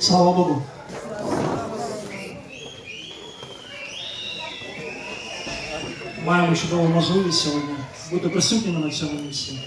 Слава Богу. Маємо чудову можливість сьогодні бути присутніми на цьому місці.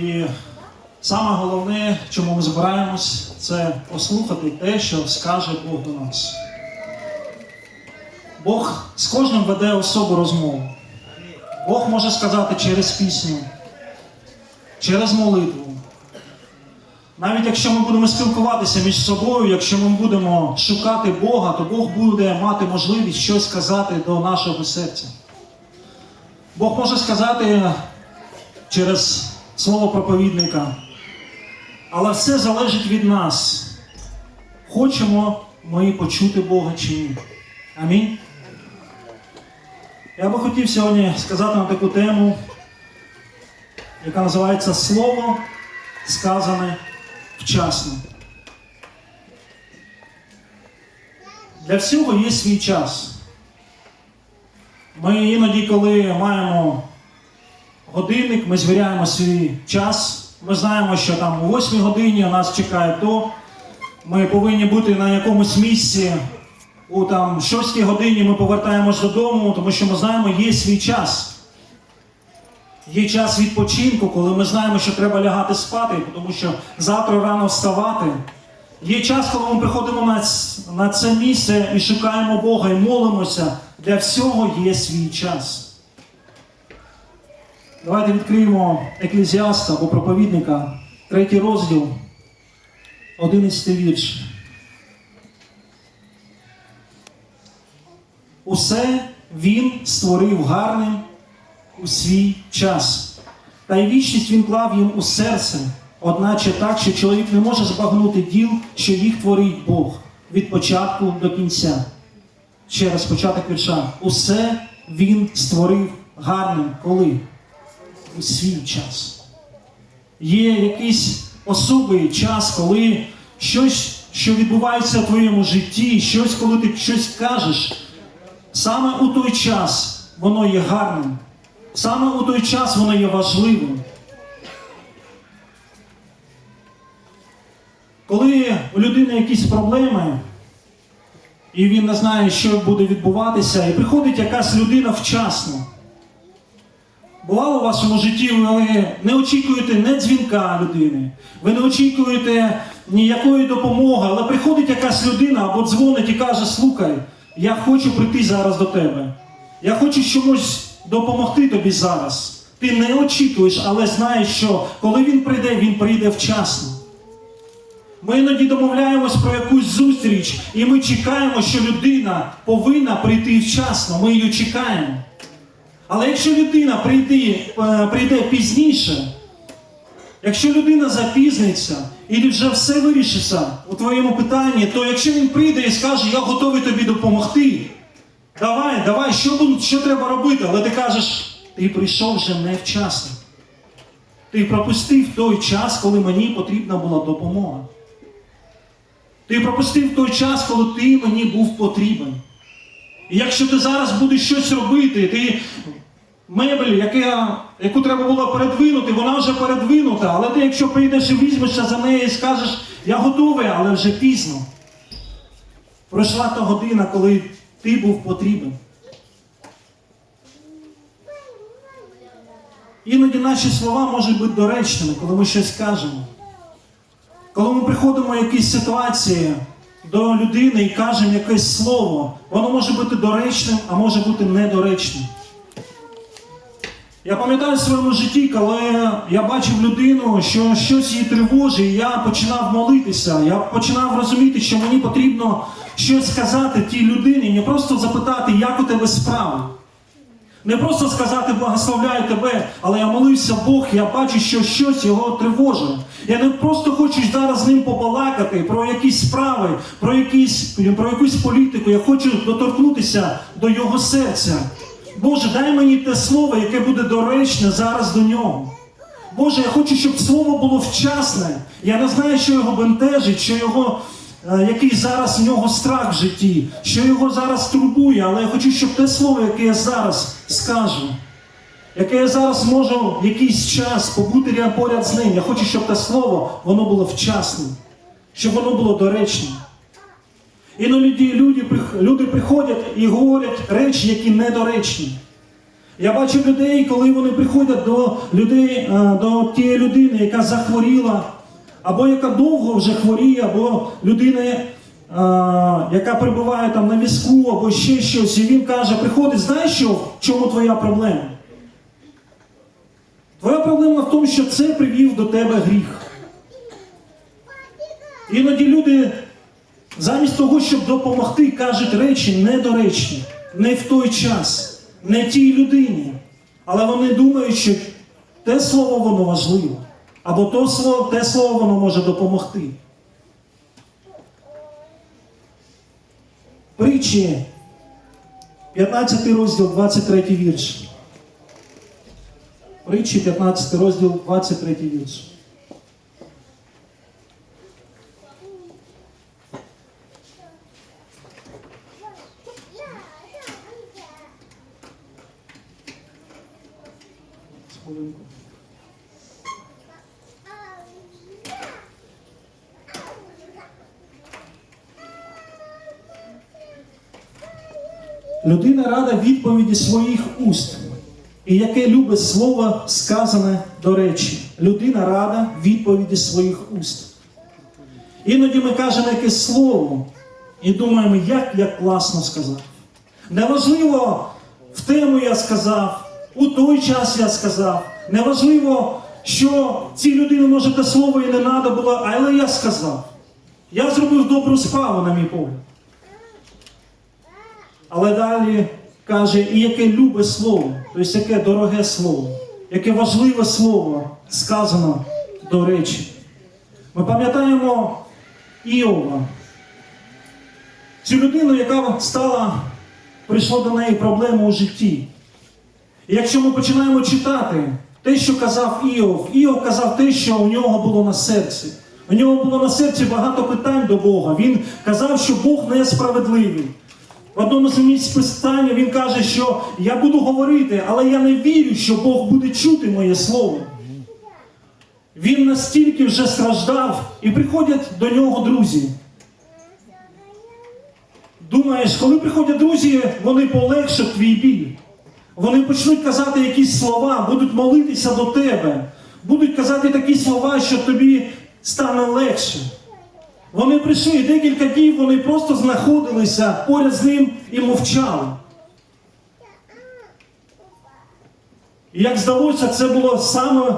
І саме головне, чому ми збираємось, це послухати те, що скаже Бог до нас. Бог з кожним веде особу розмову. Бог може сказати через пісню, через молитву. Навіть якщо ми будемо спілкуватися між собою, якщо ми будемо шукати Бога, то Бог буде мати можливість щось сказати до нашого серця. Бог може сказати через слово проповідника. Але все залежить від нас. Хочемо ми почути Бога чи ні. Амінь. Я би хотів сьогодні сказати на таку тему, яка називається Слово сказане вчасно. Для всього є свій час. Ми іноді, коли маємо годинник, ми звіряємо свій час. Ми знаємо, що там о 8 годині нас чекає то. Ми повинні бути на якомусь місці. У там 6 годині ми повертаємось додому, тому що ми знаємо, є свій час. Є час відпочинку, коли ми знаємо, що треба лягати спати, тому що завтра рано вставати. Є час, коли ми приходимо на, на це місце і шукаємо Бога і молимося. Для всього є свій час. Давайте відкриємо еклезіаста або проповідника, третій розділ, 11 вірш. Усе він створив гарним у свій час. Та й вічність він клав їм у серце, одначе так, що чоловік не може збагнути діл, що їх творить Бог від початку до кінця. Ще раз початок вірша. Усе він створив гарним коли? У свій час. Є якийсь особий час, коли щось, що відбувається в твоєму житті, щось, коли ти щось кажеш, саме у той час воно є гарним. Саме у той час воно є важливим. Коли у людини якісь проблеми, і він не знає, що буде відбуватися, і приходить якась людина вчасно. Бувало у вашому житті, ви не очікуєте не дзвінка людини, ви не очікуєте ніякої допомоги, але приходить якась людина або дзвонить і каже: Слухай, я хочу прийти зараз до тебе. Я хочу чомусь допомогти тобі зараз. Ти не очікуєш, але знаєш, що коли він прийде, він прийде вчасно. Ми іноді домовляємось про якусь зустріч, і ми чекаємо, що людина повинна прийти вчасно. Ми її чекаємо. Але якщо людина прийде, прийде пізніше, якщо людина запізниться і вже все вирішиться у твоєму питанні, то якщо він прийде і скаже, я готовий тобі допомогти, давай, давай, що, що треба робити? Але ти кажеш, ти прийшов вже невчасно. Ти пропустив той час, коли мені потрібна була допомога. Ти пропустив той час, коли ти мені був потрібен. І якщо ти зараз будеш щось робити, ти мебель, яка, яку треба було передвинути, вона вже передвинута, але ти, якщо прийдеш і візьмешся за неї і скажеш, я готовий, але вже пізно. Пройшла та година, коли ти був потрібен. Іноді наші слова можуть бути доречними, коли ми щось кажемо. Коли ми приходимо в якісь ситуації до людини і кажемо якесь слово, воно може бути доречним, а може бути недоречним. Я пам'ятаю в своєму житті, коли я бачив людину, що щось її тривожить, і я починав молитися. Я починав розуміти, що мені потрібно щось сказати тій людині, не просто запитати, як у тебе справи. Не просто сказати благословляю тебе, але я молився Бог, я бачу, що щось його тривожить. Я не просто хочу зараз з ним побалакати про якісь справи, про, якісь, про якусь політику. Я хочу доторкнутися до його серця. Боже, дай мені те слово, яке буде доречне зараз до нього. Боже, я хочу, щоб слово було вчасне. Я не знаю, що його бентежить, що його, е, який зараз в нього страх в житті, що його зараз турбує, але я хочу, щоб те слово, яке я зараз скажу, яке я зараз можу якийсь час побути поряд з ним. Я хочу, щоб те слово воно було вчасним. щоб воно було доречним. Іноді люди, люди приходять і говорять речі, які недоречні. Я бачу людей, коли вони приходять до людей, е, до тієї людини, яка захворіла, або яка довго вже хворіє, або людини, е, яка перебуває там на візку, або ще щось, і він каже, приходить, знаєш що, в чому твоя проблема? Твоя проблема в тому, що це привів до тебе гріх. Іноді люди замість того, щоб допомогти, кажуть речі недоречні, не в той час, не тій людині. Але вони думають, що те слово воно важливо, або то слово, те слово воно може допомогти. Притчі, 15 розділ, 23 вірш. Притчі, 15 розділ, 23 вірш. Людина рада відповіді своїх уст, і яке любить слово сказане до речі. Людина рада відповіді своїх уст. Іноді ми кажемо якесь слово і думаємо, як я класно сказав. Неважливо, в тему я сказав, у той час я сказав. Неважливо, що цій людині може те слово і не треба було, але я сказав. Я зробив добру справу, на мій погляд. Але далі каже, і яке любе слово, тобто яке дороге слово, яке важливе слово сказано до речі. Ми пам'ятаємо Іова, цю людину, яка стала, прийшло до неї проблема у житті. І якщо ми починаємо читати те, що казав Іов, Іов казав те, що у нього було на серці. У нього було на серці багато питань до Бога. Він казав, що Бог несправедливий. В одному з місць писання він каже, що я буду говорити, але я не вірю, що Бог буде чути моє слово. Він настільки вже страждав, і приходять до нього друзі. Думаєш, коли приходять друзі, вони полегшать твій біль. Вони почнуть казати якісь слова, будуть молитися до тебе, будуть казати такі слова, що тобі стане легше. Вони прийшли і декілька днів, вони просто знаходилися поряд з ним і мовчали. І як здалося, це було саме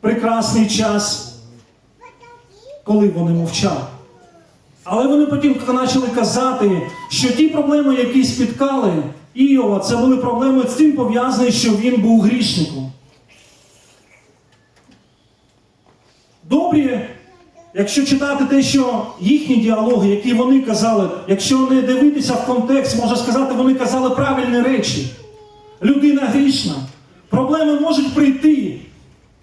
прекрасний час, коли вони мовчали. Але вони потім почали казати, що ті проблеми, які спіткали Іова, це були проблеми з тим пов'язані, що він був грішником. Добрі, якщо читати те, що їхні діалоги, які вони казали, якщо не дивитися в контекст, можна сказати, вони казали правильні речі. Людина грішна. Проблеми можуть прийти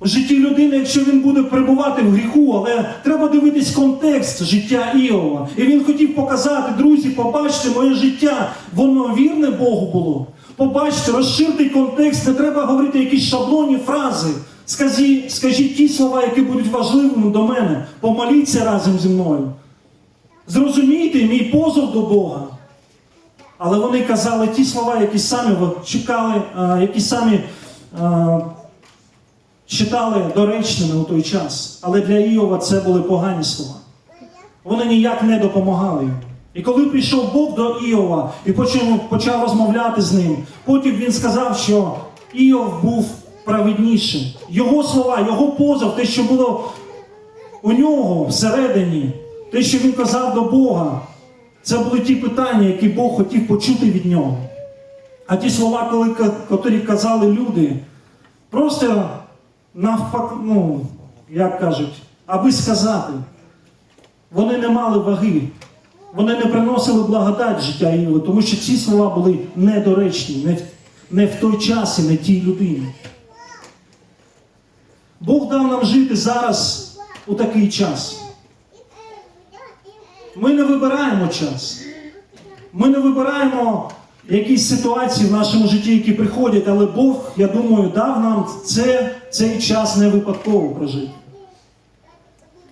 в житті людини, якщо він буде перебувати в гріху, але треба дивитись контекст життя Іова. І він хотів показати, друзі, побачте моє життя, воно вірне Богу було. Побачте, розширте контекст, не треба говорити якісь шаблонні фрази. Скажіть, скажіть ті слова, які будуть важливими до мене. Помоліться разом зі мною. Зрозумійте мій позов до Бога. Але вони казали ті слова, які самі чекали, які самі читали доречними у той час. Але для Іова це були погані слова. Вони ніяк не допомагали йому. І коли прийшов Бог до Іова і почав, розмовляти з ним, потім він сказав, що Іов був праведнішим. Його слова, його позов, те, що було у нього всередині, те, що він казав до Бога, це були ті питання, які Бог хотів почути від нього. А ті слова, коли, котрі казали люди, просто навпак, ну, як кажуть, аби сказати, вони не мали ваги. Вони не приносили благодать життя Іви, тому що ці слова були недоречні, не не в той час і не тій людині. Бог дав нам жити зараз у такий час. Ми не вибираємо час. Ми не вибираємо якісь ситуації в нашому житті, які приходять, але Бог, я думаю, дав нам це, цей час не випадково прожити.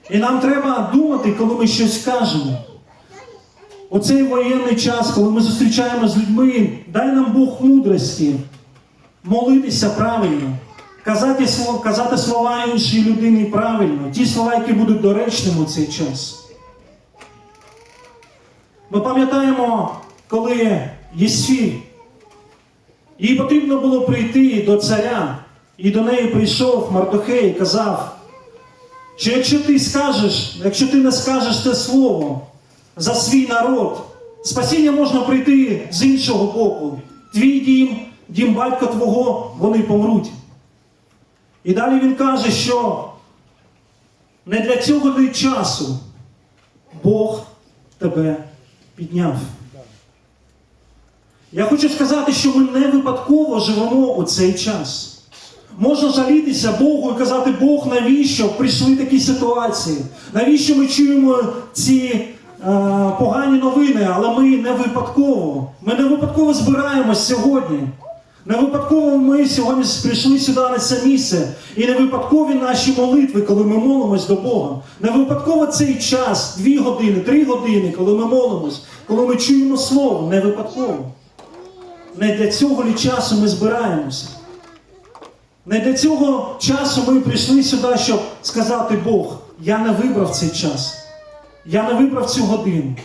І нам треба думати, коли ми щось кажемо. У цей воєнний час, коли ми зустрічаємося з людьми, дай нам Бог мудрості молитися правильно, казати, слова- казати слова іншій людині правильно, ті слова, які будуть доречними у цей час. Ми пам'ятаємо, коли Єсфі, їй потрібно було прийти до царя, і до неї прийшов Мардохей і казав, що якщо ти скажеш, якщо ти не скажеш це слово за свій народ, спасіння можна прийти з іншого боку. Твій дім, дім батька твого, вони помруть. І далі він каже, що не для цього ти часу Бог тебе підняв. Я хочу сказати, що ми не випадково живемо у цей час. Можна жалітися Богу і казати, Бог, навіщо прийшли такі ситуації? Навіщо ми чуємо ці е, погані новини, але ми не випадково. Ми не випадково збираємось сьогодні. Не випадково ми сьогодні прийшли сюди на це місце. І не випадкові наші молитви, коли ми молимось до Бога. Не випадково цей час, дві години, три години, коли ми молимось, коли ми чуємо слово, не випадково. Не для цього лі часу ми збираємося. Не для цього часу ми прийшли сюди, щоб сказати Бог, я не вибрав цей час. Я не вибрав цю годину.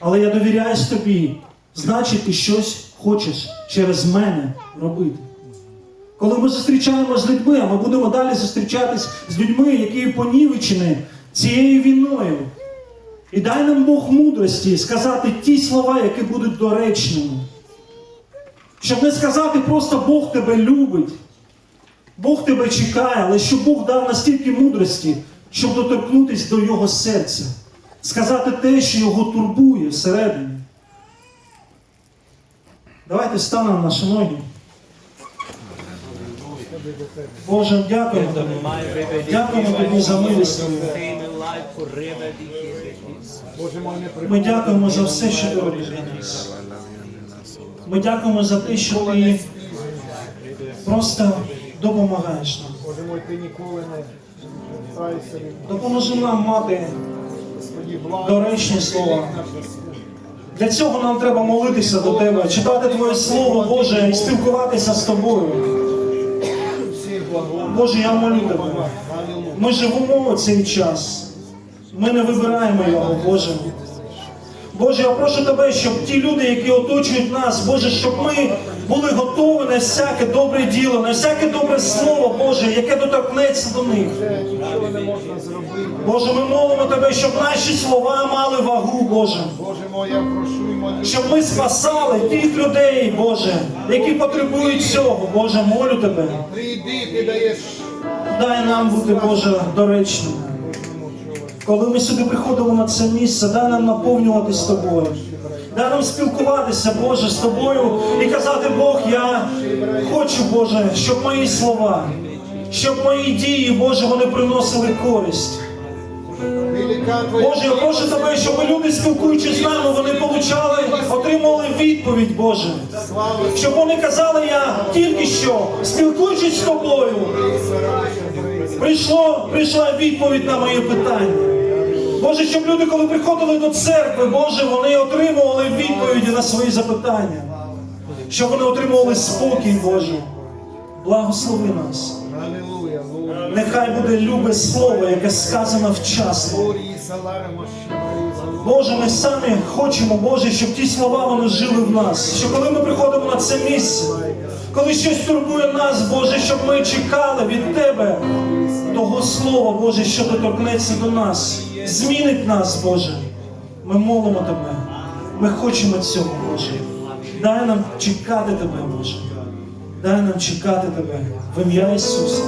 Але я довіряюсь тобі. Значить, ти щось хочеш через мене робити. Коли ми зустрічаємося з людьми, а ми будемо далі зустрічатись з людьми, які понівечені цією війною. І дай нам Бог мудрості сказати ті слова, які будуть доречними. Щоб не сказати просто Бог тебе любить, Бог тебе чекає, але щоб Бог дав настільки мудрості, щоб доторкнутися до Його серця, сказати те, що його турбує всередині. Давайте станемо на ноги. Боже, дякуємо тобі. Дякуємо тобі за милість. Ми дякуємо за все, що ти робиш для нас. Ми дякуємо за те, що ти просто допомагаєш нам. Боже мой, ти ніколи не Допоможи нам мати доречні слова. Для цього нам треба молитися до тебе, читати Твоє Слово Боже і спілкуватися з тобою. Боже, я молю тебе. Ми живемо цей час. Ми не вибираємо його, Боже. Боже, я прошу тебе, щоб ті люди, які оточують нас, Боже, щоб ми були готові на всяке добре діло, на всяке добре слово, Боже, яке доторкнеться до них. Боже, ми молимо тебе, щоб наші слова мали вагу, Боже. Щоб ми спасали тих людей, Боже, які потребують цього. Боже, молю тебе. Прийди, даєш. Дай нам бути, Боже, доречними. Коли ми сюди приходимо на це місце, дай нам наповнюватись тобою. Дай нам спілкуватися, Боже, з тобою і казати, Бог, я хочу, Боже, щоб мої слова, щоб мої дії, Боже, вони приносили користь. Боже, я прошу тебе, щоб люди, спілкуючись з нами, вони получали, отримали відповідь, Боже. Щоб вони казали, я тільки що, спілкуючись з тобою, прийшло, прийшла відповідь на моє питання. Боже, щоб люди, коли приходили до церкви, Боже, вони отримували відповіді на свої запитання. Щоб вони отримували спокій, Боже. Благослови нас. Нехай буде любе слово, яке сказано вчасно. Боже, ми самі хочемо, Боже, щоб ті слова вони жили в нас. Що коли ми приходимо на це місце, коли щось турбує нас, Боже, щоб ми чекали від Тебе того слова, Боже, що доторкнеться до нас, змінить нас, Боже. Ми молимо Тебе. Ми хочемо цього, Боже. Дай нам чекати Тебе, Боже. Дай нам чекати Тебе в ім'я Ісуса.